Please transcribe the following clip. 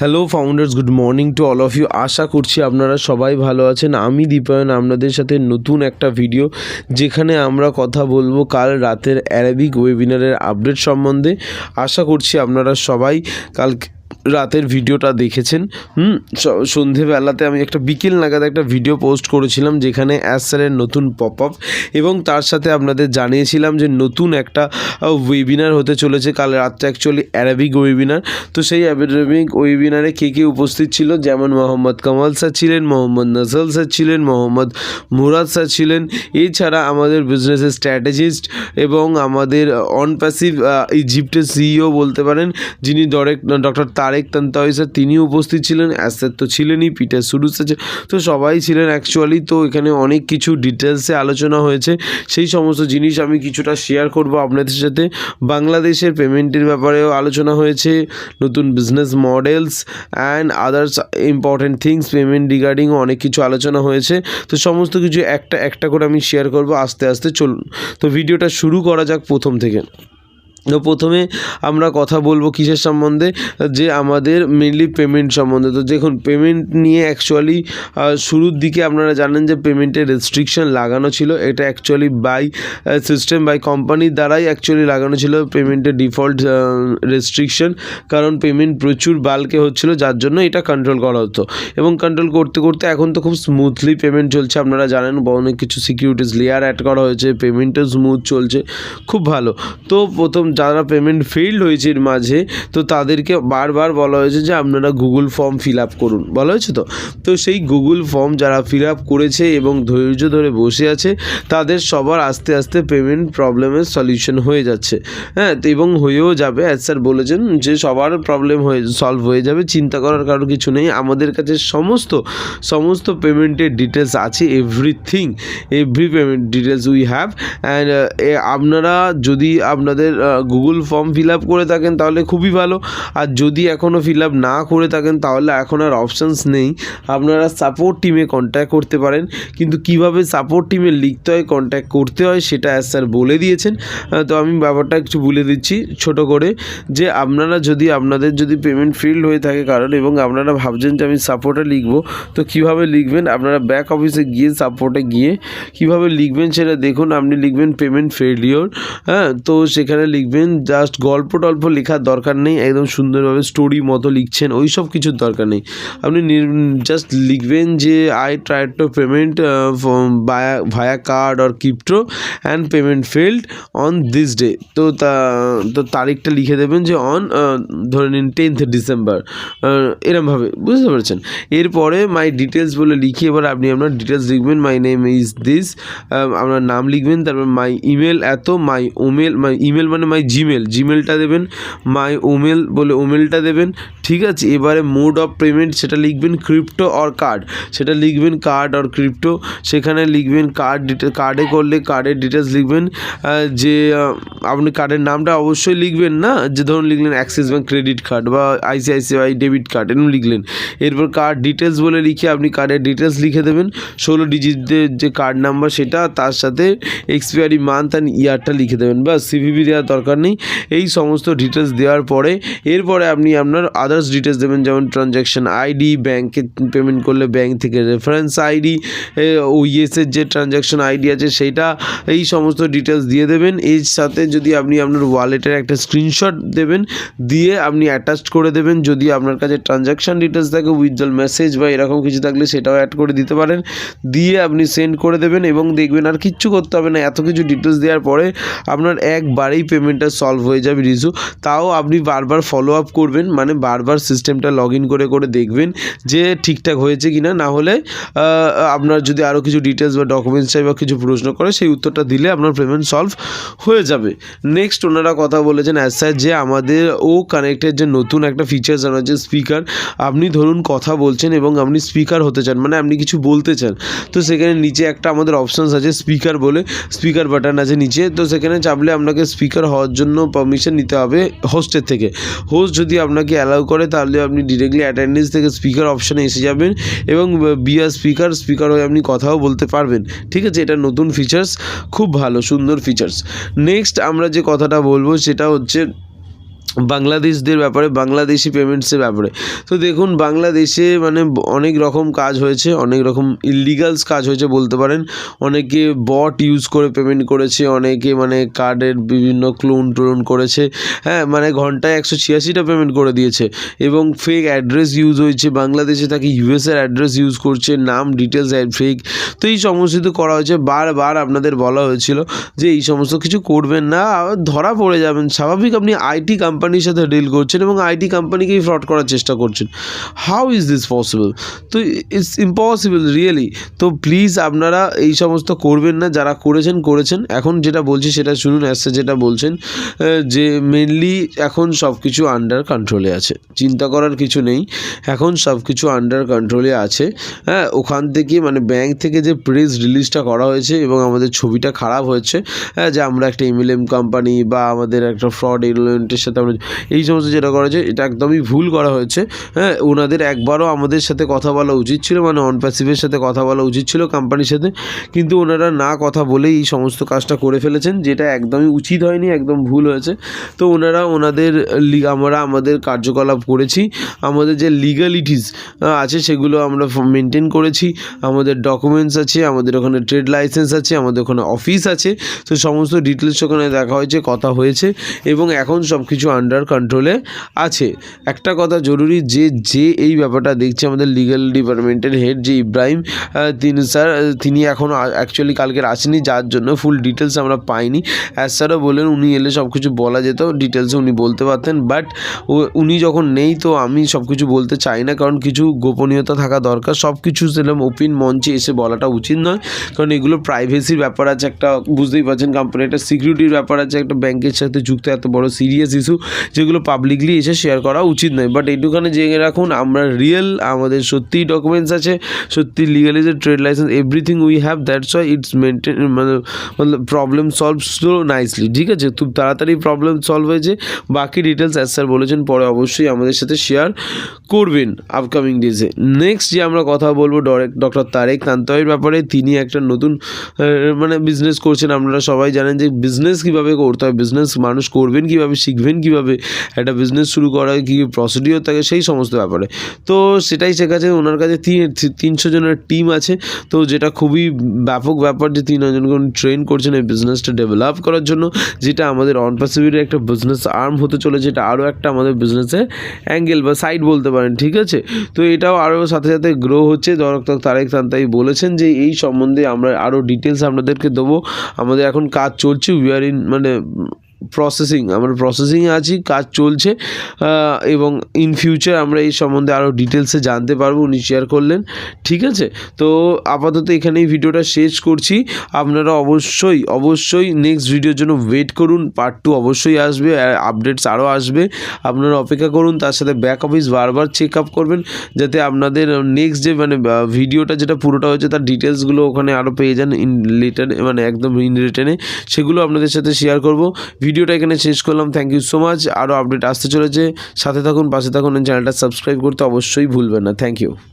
Hello founders good morning to all of you আশা করছি আপনারা সবাই ভালো আছেন। আমি দীপায়ন, আপনাদের সাথে নতুন একটা ভিডিও যেখানে আমরা কথা বলব কাল রাতের অ্যারাবিক ওয়েবিনারের আপডেট সম্বন্ধে। আশা করছি আপনারা সবাই কাল রাতের ভিডিওটা দেখেছেন, হুম? সন্ধেবেলাতে আমি একটা বিকেল নাগাদ একটা ভিডিও পোস্ট করেছিলাম যেখানে অ্যাসারের নতুন পপ আপ এবং তার সাথে আপনাদের জানিয়েছিলাম যে নতুন একটা ওয়েবিনার হতে চলেছে। কাল রাত্রে অ্যাকচুয়ালি অ্যারাবিক ওয়েবিনার তো সেই অ্যারাবিক ওয়েবিনারে কে কে উপস্থিত ছিল? যেমন মোহাম্মদ কামাল স্যার ছিলেন, মোহাম্মদ নাজল স্যার ছিলেন, মোহাম্মদ মুরাদ স্যার ছিলেন। এছাড়া আমাদের বিজনেসের স্ট্র্যাটেজিস্ট এবং আমাদের অন প্যাসিভ ইজিপ্টের সিইও বলতে পারেন, যিনি direct doctor Tareq Tantawi sir তিনি উপস্থিত ছিলেন অ্যাসের তো ছিলেনই, পিটার সুরুস আছে তো সবাই ছিলেন অ্যাকচুয়ালি তো এখানে অনেক কিছু ডিটেলসে আলোচনা হয়েছে। সেই সমস্ত জিনিস আমি কিছুটা শেয়ার করব আপনাদের সাথে। বাংলাদেশের পেমেন্টের ব্যাপারেও আলোচনা হয়েছে, নতুন business models and others important things payment রিগার্ডিংও অনেক কিছু আলোচনা হয়েছে। তো সমস্ত কিছু একটা একটা করে আমি শেয়ার করব আস্তে আস্তে চলুন। তো ভিডিওটা শুরু করা যাক প্রথম থেকে। তো প্রথমে আমরা কথা বলব কিসের সম্বন্ধে? যে আমাদের মেনলি পেমেন্ট সম্বন্ধে। তো দেখুন পেমেন্ট নিয়ে অ্যাকচুয়ালি শুরুর দিকে আপনারা জানেন যে পেমেন্টের রেস্ট্রিকশন লাগানো ছিল। এটা অ্যাকচুয়ালি বাই সিস্টেম বাই কোম্পানির দ্বারাই অ্যাকচুয়ালি লাগানো ছিল পেমেন্টের ডিফল্ট রেস্ট্রিকশন কারণ পেমেন্ট প্রচুর বাল্কে হচ্ছিল, যার জন্য এটা কন্ট্রোল করা হতো। এবং কন্ট্রোল করতে করতে এখন তো খুব স্মুথলি পেমেন্ট চলছে। আপনারা জানেন, অনেক কিছু সিকিউরিটিস লেয়ার অ্যাড করা হয়েছে পেমেন্টও স্মুথ চলছে। খুব ভালো। তো প্রথম যারা পেমেন্ট ফেইল্ড হয়েছে এর মাঝে, তো তাদেরকে বারবার বলা হয়েছে যে আপনারা গুগল ফর্ম ফিল আপ করুন। বলা হয়েছে তো? তো সেই গুগল ফর্ম যারা ফিল আপ করেছে এবং ধৈর্য ধরে বসে আছে, তাদের সবার আস্তে আস্তে পেমেন্ট প্রবলেমের সলিউশন হয়ে যাচ্ছে। হ্যাঁ এবং হয়েও যাবে। অ্যাজ স্যার বলেছেন যে সবার প্রবলেম হয়ে সলভ হয়ে যাবে, চিন্তা করার কারও কিছু নেই। আমাদের কাছে সমস্ত সমস্ত পেমেন্টের ডিটেলস আছে everything every payment details we have and আপনারা যদি আপনাদের গুগল ফর্ম ফিল আপ করে থাকেন তাহলে খুবই ভালো। আর যদি এখনও ফিল আপ না করে থাকেন তাহলে এখন আর অপশানস নেই। আপনারা সাপোর্ট টিমে কন্ট্যাক্ট করতে পারেন। কিন্তু কীভাবে সাপোর্ট টিমে লিখতে হয় কন্ট্যাক্ট করতে হয় সেটা স্যার বলে দিয়েছেন। তো আমি ব্যাপারটা একটু বলে দিচ্ছি ছোট করে যে আপনারা যদি আপনাদের যদি পেমেন্ট ফিল্ড হয়ে থাকে কারণ এবং আপনারা ভাবছেন যে আমি সাপোর্টে লিখব, তো কীভাবে লিখবেন? আপনারা ব্যাক অফিসে গিয়ে সাপোর্টে গিয়ে কীভাবে লিখবেন সেটা দেখুন। আপনি লিখবেন পেমেন্ট ফেলিওর হ্যাঁ তো সেখানে লিখবেন জাস্ট গল্প টল্প লেখার দরকার নেই, একদম সুন্দরভাবে স্টোরি মতো লিখছেন ওই সব কিছুর দরকার নেই। আপনি জাস্ট লিখবেন যে I try to payment via via card or crypto and payment failed on this day তো তা, তো তারিখটা লিখে দেবেন যে অন ধরে নিন টেন্থ ডিসেম্বর এরমভাবে, বুঝতে পারছেন? এরপরে মাই ডিটেলস বলে লিখে, এবার আপনি আপনার ডিটেলস লিখবেন মাই নেম ইজ দিস আপনার নাম লিখবেন, তারপর মাই ইমেল এত মাই ওমেল মাই ইমেল মানে মাই জিমেল। জিমেলটা দেবেন, মাই ওমেল বলে ওমেলটা দেবেন, ঠিক আছে? এবারে মোড অফ পেমেন্ট, সেটা লিখবেন ক্রিপ্টো অর কার্ড। সেটা লিখবেন কার্ড অর ক্রিপ্টো। সেখানে লিখবেন কার্ড ডিটেল কার্ডে করলে কার্ডের ডিটেলস লিখবেন যে আপনি কার্ডের নামটা অবশ্যই লিখবেন, না? যে ধরুন লিখলেন অ্যাক্সিস ব্যাঙ্ক ক্রেডিট কার্ড বা আইসিআইসিআই ডেবিট কার্ড, এরকম লিখলেন। এরপর কার্ড ডিটেলস বলে লিখে আপনি কার্ডের ডিটেলস লিখে দেবেন। ষোলো ডিজিটের যে কার্ড নাম্বার, সেটা তার সাথে এক্সপায়ারি মান্থ অ্যান্ড ইয়ারটা লিখে দেবেন। বা সিভিভি দেওয়ার দরকার নেই। এই সমস্ত ডিটেলস দেওয়ার পরে, এরপরে আপনি আপনার আদার্স ডিটেলস দেবেন, যেমন ট্রানজ্যাকশন আইডি ব্যাংকে পেমেন্ট করলে ব্যাংক থেকে রেফারেন্স আইডি ওইএসের যে ট্রানজ্যাকশন আইডি আছে সেইটা, এই সমস্ত ডিটেলস দিয়ে দেবেন। এর সাথে যদি আপনি আপনার ওয়ালেটের একটা স্ক্রিনশট দেবেন, দিয়ে আপনি অ্যাটাচ করে দেবেন। যদি আপনার কাছে ট্রানজ্যাকশন ডিটেলস থাকে উইথড্রল মেসেজ বা এরকম কিছু থাকলে সেটাও অ্যাড করে দিতে পারেন। দিয়ে আপনি সেন্ড করে দেবেন এবং দেখবেন আর কিচ্ছু করতে হবে না। এত কিছু ডিটেলস দেওয়ার পরে আপনার একবারেই পেমেন্টটা সলভ হয়ে যাবে, রিজু। তাও আপনি বারবার ফলো আপ করবেন মানে বারবার সিস্টেমটা লগ ইন করে করে দেখবেন যে ঠিকঠাক হয়েছে কি না হলে আপনার যদি আরও কিছু ডিটেলস বা ডকুমেন্টস চাই বা কিছু প্রশ্ন করে, সেই উত্তরটা দিলে আপনার পেমেন্ট সলভ হয়ে যাবে। নেক্সট ওনারা কথা বলেছেন অ্যাজ স্যার যে আমাদের ও কানেক্টের যে নতুন একটা ফিচার্স আনা হচ্ছে স্পিকার আপনি ধরুন কথা বলছেন এবং আপনি স্পিকার হতে চান মানে আপনি কিছু বলতে চান। তো সেখানে নিচে একটা আমাদের অপশানস আছে স্পিকার বলে স্পিকার বাটন আছে নিচে। তো সেখানে চাপলে আপনাকে স্পিকার হওয়ার জন্য পারমিশন নিতে হবে হোস্টের থেকে। হোস্ট যদি আপনাকে অ্যালাউ করে, তাহলে আপনি ডিরেক্টলি অ্যাটেন্ডেন্স থেকে স্পিকার অপশানে এসে যাবেন এবং বিয়ার স্পিকার স্পিকার হয়ে আপনি কথাও বলতে পারবেন। ঠিক আছে? এটা নতুন ফিচার্স খুব ভালো, সুন্দর ফিচার্স নেক্সট আমরা যে কথাটা বলব, সেটা হচ্ছে বাংলাদেশদের ব্যাপারে, বাংলাদেশি পেমেন্টসের ব্যাপারে। তো দেখুন, বাংলাদেশে মানে অনেক রকম কাজ হয়েছে, অনেক রকম ইলিগালস কাজ হয়েছে বলতে পারেন। অনেকে বট ইউজ করে পেমেন্ট করেছে, অনেকে মানে কার্ডের বিভিন্ন ক্লোন টোন করেছে। হ্যাঁ মানে ঘন্টায় একশো ছিয়াশিটা পেমেন্ট করে দিয়েছে। এবং ফেক অ্যাড্রেস ইউজ হয়েছে, বাংলাদেশে তাকে ইউএসের অ্যাড্রেস ইউজ করছে, নাম ডিটেলস ফেক তো এই সমস্ত করা হয়েছে। বারবার আপনাদের বলা হয়েছিল যে এই সমস্ত কিছু করবেন না, ধরা পড়ে যাবেন। স্বাভাবিক আপনি আইটি কোম্পানির সাথে ডিল করছেন এবং আইটি কোম্পানিকেই ফ্রড করার চেষ্টা করছেন। হাউ ইজ দিস পসিবল তো ইটস ইম্পসিবল রিয়েলি তো প্লিজ আপনারা এই সমস্ত করবেন না, যারা করেছেন করেছেন। এখন যেটা বলছি, সেটা শুনুন অ্যাসে যেটা বলছেন যে মেনলি এখন সব কিছু আন্ডার কন্ট্রোলে আছে। চিন্তা করার কিছু নেই, এখন সব কিছু আন্ডার কন্ট্রোলে আছে। হ্যাঁ ওখান থেকে মানে ব্যাংক থেকে যে প্রেস রিলিজটা করা হয়েছে এবং আমাদের ছবিটা খারাপ হয়েছে হ্যাঁ যে আমরা একটা এমএলএম কোম্পানি বা আমাদের একটা ফ্রড এলিমেন্টের সাথে এই সমস্ত যেটা করা হয়েছে, এটা একদমই ভুল করা হয়েছে। হ্যাঁ ওনাদের একবারও আমাদের সাথে কথা বলা উচিত ছিল মানে অন প্যাসিভের সাথে কথা বলা উচিত ছিল কোম্পানির সাথে। কিন্তু ওনারা না কথা বলেই এই সমস্ত কাজটা করে ফেলেছেন, যেটা একদমই উচিত হয়নি, একদম ভুল হয়েছে। তো ওনারা ওনাদের আমরা আমাদের কার্যকলাপ করেছি। আমাদের যে লিগালিটিস আছে সেগুলো আমরা মেনটেন করেছি। আমাদের ডকুমেন্টস আছে, আমাদের ওখানে ট্রেড লাইসেন্স আছে, আমাদের ওখানে অফিস আছে। তো সমস্ত ডিটেলস ওখানে দেখা হয়েছে, কথা হয়েছে। এবং এখন সব কিছু আন্ডার কন্ট্রোলে আছে। একটা কথা জরুরি যে যে এই ব্যাপারটা দেখছে আমাদের লিগ্যাল ডিপার্টমেন্টের হেড যে ইব্রাহিম তিনি স্যার তিনি এখনও অ্যাকচুয়ালি কালকে আসেনি, যার জন্য ফুল ডিটেলস আমরা পাইনি। অ্যাজ স্যারও বললেন, উনি এলে সব কিছু বলা যেত ডিটেলসে উনি বলতে পারতেন। বাট উনি যখন নেই তো আমি সব কিছু বলতে চাই না, কারণ কিছু গোপনীয়তা থাকা দরকার। সব কিছু সেরকম ওপেন মঞ্চে এসে বলাটা উচিত নয়। কারণ এগুলো প্রাইভেসির ব্যাপার আছে, একটা, বুঝতেই পারছেন কোম্পানি একটা সিকিউরিটির ব্যাপার আছে, একটা ব্যাংকের সাথে যুক্ত এত বড় সিরিয়াস ইস্যু যেগুলো পাবলিকলি এসে শেয়ার করা উচিত নয়। বাট এইটুখানে জেনে রাখুন, আমরা রিয়েল আমাদের সত্যিই ডকুমেন্টস আছে সত্যি লিগালিজের trade licence everything we have that's why it's maintain মানে প্রবলেম সলভ সো নাইসলি ঠিক আছে? খুব তাড়াতাড়ি প্রবলেম সলভ হয়েছে। বাকি ডিটেলস অ্যাজ স্যার বলেছেন, পরে অবশ্যই আমাদের সাথে শেয়ার করবেন আপকামিং ডেজে নেক্সট যে আমরা কথা বলব ডক্টর তারেক কান্তয়ের ব্যাপারে, তিনি একটা নতুন মানে বিজনেস করছেন। আপনারা সবাই জানেন যে বিজনেস কীভাবে করতে হয় বিজনেস মানুষ করবেন কীভাবে, শিখবেন কীভাবে একটা বিজনেস শুরু করা, কী কী প্রসিডিওর থাকে, সেই সমস্ত ব্যাপারে। তো সেটাই শেখাচ্ছে, ওনার কাছে তিন- তিনশো জনের টিম আছে। তো যেটা খুবই ব্যাপক ব্যাপার যে তিনজনকে উনি ট্রেন করছেন এই বিজনেসটা ডেভেলপ করার জন্য, যেটা আমাদের অন প্যাসিভিটির একটা বিজনেস আর্ম হতে চলেছে এটা আরও একটা আমাদের বিজনেসের অ্যাঙ্গেল বা সাইড বলতে পারেন, ঠিক আছে? তো এটাও আরও সাথে সাথে গ্রো হচ্ছে। দরক তারেক তান্তাই বলেছেন যে এই সম্বন্ধে আমরা আরও ডিটেলস আপনাদেরকে দেবো। আমাদের এখন কাজ চলছে উই আর ইন মানে প্রসেসিং আমরা প্রসেসিংয়ে আছি, কাজ চলছে এবং ইন ফিউচার আমরা এই সম্বন্ধে আরও ডিটেলসে জানতে পারব, উনি শেয়ার করলেন, ঠিক আছে? তো আপাতত এখানেই ভিডিওটা শেষ করছি, আপনারা অবশ্যই অবশ্যই নেক্সট ভিডিওর জন্য ওয়েট করুন পার্ট টু অবশ্যই আসবে আপডেটস আরও আসবে, আপনারা অপেক্ষা করুন, তার সাথে ব্যাক অফিস বারবার চেক আপ করবেন, যাতে আপনাদের নেক্সট যে মানে ভিডিওটা যেটা পুরোটা হয়েছে, তার ডিটেলসগুলো ওখানে আরও পেয়ে যান ইন রিটার্ন মানে একদম ইন রিটার্নে সেগুলো আপনাদের সাথে শেয়ার করব ভিডিওটা এখানে শেষ করলাম। থ্যাংক ইউ সো মাচ আরও আপডেট আসতে চলেছে। সাথে থাকুন, পাশে থাকুন চ্যানেলটা সাবস্ক্রাইব করতে অবশ্যই ভুলবেন না। Thank you